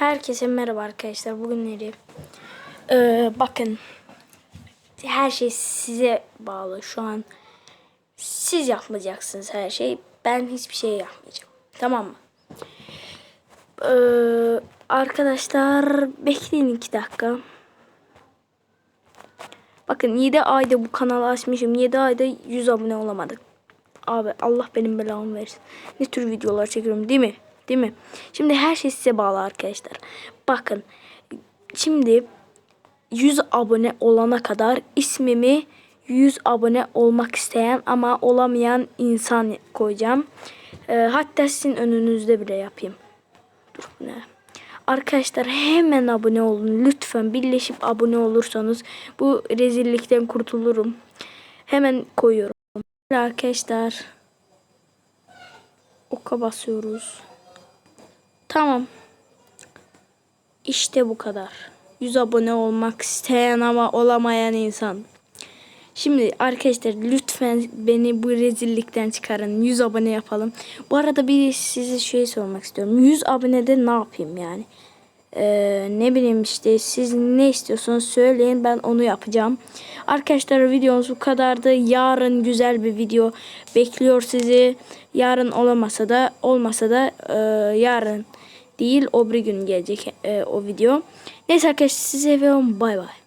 Herkese merhaba arkadaşlar. Bugünleri Ee, bakın her şey size bağlı. Şu an siz yapmayacaksınız her şeyi. Ben hiçbir şey yapmayacağım. Tamam mı? Ee, arkadaşlar bekleyin iki dakika. Bakın 7 ayda bu kanalı açmışım. 7 ayda 100 abone olamadık. Abi Allah benim belamı versin. Ne tür videolar çekiyorum değil mi? Değil mi? Şimdi her şey size bağlı arkadaşlar. Bakın şimdi 100 abone olana kadar ismimi 100 abone olmak isteyen ama olamayan insan koyacağım. Ee, hatta sizin önünüzde bile yapayım. Dur ne? Arkadaşlar hemen abone olun. Lütfen birleşip abone olursanız bu rezillikten kurtulurum. Hemen koyuyorum. Arkadaşlar oka basıyoruz. Tamam. İşte bu kadar. 100 abone olmak isteyen ama olamayan insan. Şimdi arkadaşlar lütfen beni bu rezillikten çıkarın. 100 abone yapalım. Bu arada bir size şey sormak istiyorum. 100 abonede ne yapayım yani? Ee, ne bileyim işte siz ne istiyorsanız söyleyin ben onu yapacağım. Arkadaşlar videomuz bu kadardı. Yarın güzel bir video bekliyor sizi. Yarın olamasa da olmasa da e, yarın değil o bir gün gelecek e, o video. Neyse arkadaşlar size seviyorum. Bay bay.